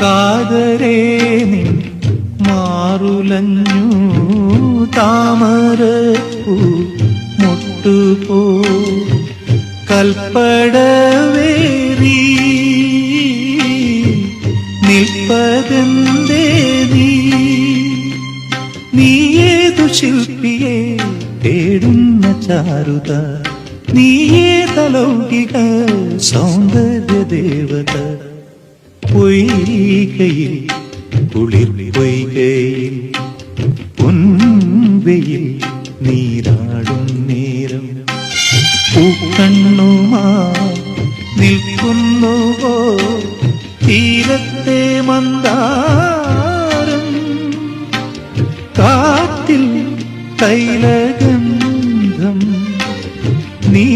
കാതരേ നിൻ മാറുലഞ്ഞു താമര പൂ മുട്ടുപോ. കൽപ്പടവേറി നിൽപ്പതെന്തേ നീ? നീയേതു ശില്പിയെ തേടുന്ന ചാരുത? നീയേ തലൗകിക സൗന്ദര്യ ദേവത പൊയ്കയിൽ കുളിർ പൊയ്കയിൽ പൊൻവെയിൽ നീരാടും നേരം. പൂക്കണ്ണുമാ നിൽക്കുന്നുവോ തീരത്തെ മന്ദാരം? കാറ്റിൽ തൈലഗന്ധം നീ